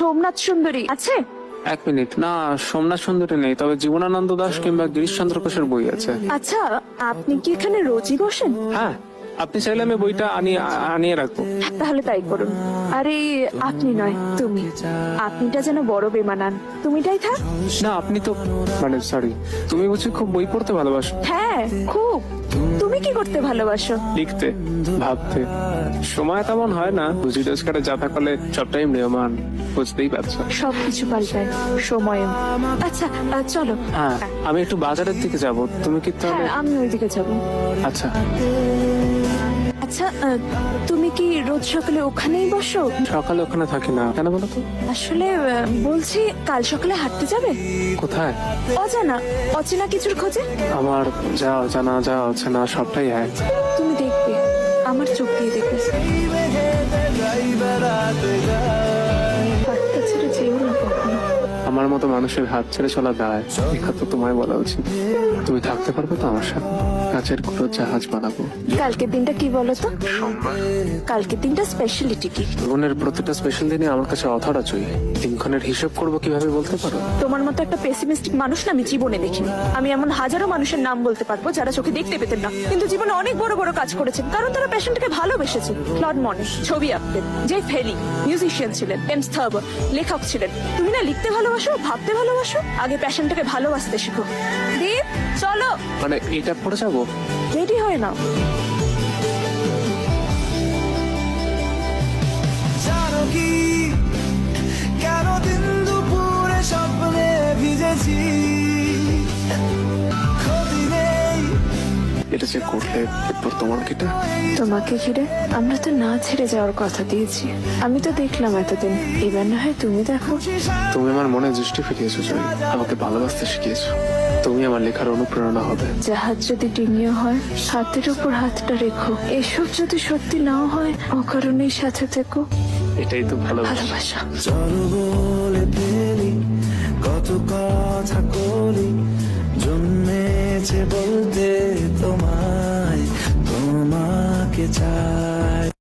সোমনাথ সুন্দরী আছে? এক মিনিট। না সোমনাথ সুন্দরী নেই তবে জীবনানন্দ দাস কিংবা গিরিশচন্দ্র ঘোষের বই আছে। আচ্ছা আপনি কি এখানে রোজই বসেন? হ্যাঁ আপনি চাইলে আমি বইটা আনিয়ে আনিয়ে রাখব। তাহলে তাই করুন। আরে আপনি নয় তুমি। আপনিটা যেন বড় বেমানান। তুমিটাই থাক। না আপনি তো মানে সরি তুমি বুঝি খুব বই পড়তে ভালোবাসো। হ্যাঁ খুব। তুমি কি করতে ভালোবাসো? লিখতে ভাবতে। সময় তেমন হয় না। বুঝি রোজগারে যা থাকলে সবটাই মৃয়মান বুঝতেই পারছ। সবকিছু পাল্টায়। সময় আচ্ছা আহ, চলো। হ্যাঁ আমি একটু বাজারের দিকে যাব। তুমি কি তাহলে হ্যাঁ আমি ওইদিকে যাব। আচ্ছা। আচ্ছা আহ, তুমি কি রোজ সকালে ওখানেই বসো? সকালে ওখানে থাকি না। কেন বলো তো? আসলে আহ, বলছি কাল সকালে হাঁটতে যাবে? কোথায়? অজানা অচেনা কিছুর খোঁজে? আমার যা অজানা যা অচেনা সবটাই এক। তুমি দেখবে আমার চোখ দিয়ে দেখবে। মতো মানুষের হাত ছেড়ে চলা দায়। এটা তো তোমায় বলা উচিত। তুমি থাকতে পারবে তো আমার সাথে। কাছের কোনো জাহাজ বানাবো। কালকের দিনটা কি বলো তো? কালকের দিনটা স্পেশালিটি কি? জীবনের প্রতিটা স্পেশাল দিনে আমার কাছে অথরা চাই দিনক্ষণের হিসেব করব কীভাবে বলতে পারো? তোমার মতো একটা পেসিমিস্টিক মানুষ না আমি জীবনে দেখিনি। আমি এমন হাজারো মানুষের নাম বলতে পারব যারা চোখে দেখতে পেতেন না। কিন্তু জীবনে অনেক বড় বড় কাজ করেছেন। কারণ তারা প্যাশনটাকে ভালোবেসেছে। ক্লড মনে ছবি আঁকতেন। যে ফেলি মিউজিশিয়ান ছিলেন। এমস থার্বার লেখক ছিলেন। তুমি না লিখতে ভালোবাসো? ভাবতে ভালোবাসো? আগে প্যাশনটাকে ভালোবাসতে শিখো। দীপ চলো। মানে এটা পড়ে যাব? রেডি হয় না এটা যে করলে এরপর তোমার কিটা তোমাকে ঘিরে আমরা তো না ছেড়ে যাওয়ার কথা দিয়েছি। আমি তো দেখলাম এতদিন। এবার না হয় তুমি দেখো। তুমি আমার মনে দৃষ্টি ফিরিয়েছো জয়ী। আমাকে ভালোবাসতে শিখিয়েছো। তুমি আমার লেখার অনুপ্রেরণা হবে। জাহাজ যদি ডিঙিয়ে হয় হাতের উপর হাতটা রেখো। এসব যদি সত্যি নাও হয় অকারণেই সাথে থেকো। এটাই তো ভালোবাসা। ভালোবাসা। চলো বলে ফেলি কত কথা করি জন্মেছে বলতে তোমায় তোমাকে চাই